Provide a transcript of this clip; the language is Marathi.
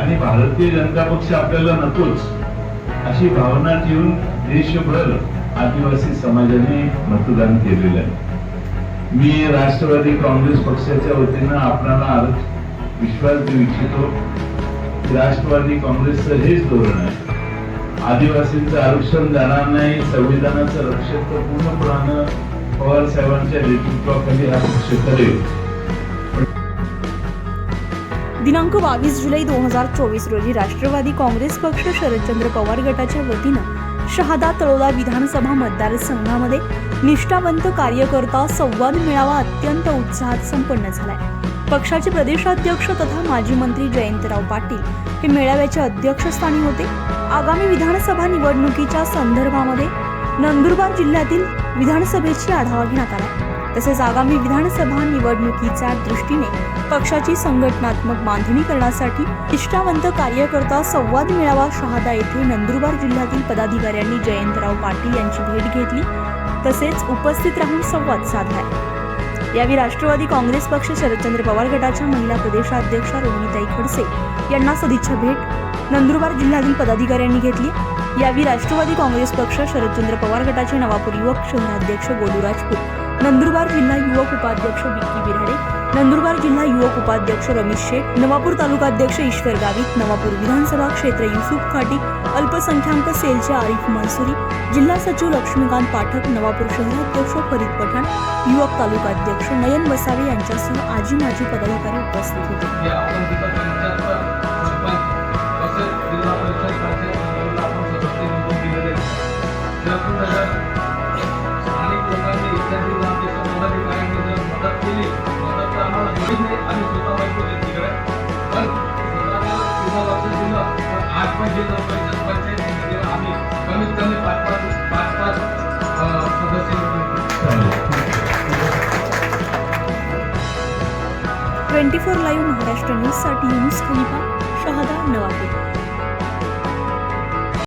आणि भारतीय जनता पक्ष आपल्याला नकोच अशी भावना ठेवून देशभर आदिवासी समाजाने मतदान केलेलं आहे. मी राष्ट्रवादी काँग्रेस पक्षाच्या वतीनं आपणाला आर- विश्वास देऊ इच्छितो राष्ट्रवादी काँग्रेसचं हेच धोरण आहे. आदिवासींचं आरक्षण जाणार नाही संविधानाचं रक्षण तर पूर्णपणानं पवार साहेबांच्या नेतृत्वाखाली हा पक्ष करेल दिनांक बावीस जुलै दोन हजार चोवीस रोजी राष्ट्रवादी काँग्रेस पक्ष शरदचंद्र पवार गटाच्या वतीनं शहादा तळोदा विधानसभा मतदारसंघामध्ये निष्ठावंत कार्यकर्ता संवाद मेळावा अत्यंत उत्साहात संपन्न झालाय. पक्षाचे प्रदेशाध्यक्ष तथा माजी मंत्री जयंतराव पाटील हे मेळाव्याच्या अध्यक्षस्थानी होते. आगामी विधानसभा निवडणुकीच्या संदर्भामध्ये नंदुरबार जिल्ह्यातील विधानसभेची आढावा घेण्यात आला तसेच आगामी विधानसभा निवडणुकीच्या दृष्टीने पक्षाची संघटनात्मक बांधणी करण्यासाठी निष्ठावंत कार्यकर्ता संवाद मेळावा शहादा येथे नंदुरबार जिल्ह्यातील पदाधिकाऱ्यांनी जयंतराव पाटील यांची भेट घेतली. तसेच उपस्थित राहून संवाद साधला. यावेळी राष्ट्रवादी काँग्रेस पक्ष शरदचंद्र पवार गटाच्या महिला प्रदेशाध्यक्षा रोहिणीताई खडसे यांना सदिच्छा भेट नंदुरबार जिल्ह्यातील पदाधिकाऱ्यांनी घेतली. यावेळी राष्ट्रवादी काँग्रेस पक्ष शरदचंद्र पवार गटाचे नवापूर युवक शहराध्यक्ष गोलू राजपूत नंदुरबार जिल्हा युवक उपाध्यक्ष विक्की बिराडे नंदुरबार जिल्हा युवक उपाध्यक्ष रमेश शेख नवापूर तालुकाध्यक्ष ईश्वर गावित नवापूर विधानसभा क्षेत्र युसुफ खाटी अल्पसंख्याक सेलचे आरिफ मनसुरी जिल्हा सचिव लक्ष्मीकांत पाठक नवापूर शहराध्यक्ष फरीद पठाण युवक तालुकाध्यक्ष नयन वसावे यांच्यासह आजी माजी पदाधिकारी उपस्थित होते. मदत केली. मदत आम्हाला मिळत नाही आम्ही स्वतः बायको देत तिकडे. पण स्वतःला पुन्हा लक्ष दिलं पण आज पण जिल्हा परिषद पंचायत समितीला आम्ही कमीत कमी पाच पाच पाच पाच सदस्य ट्वेंटी फोर लाईव्ह महाराष्ट्र न्यूजसाठी न्यूज खलिफा शहादा नवापूर.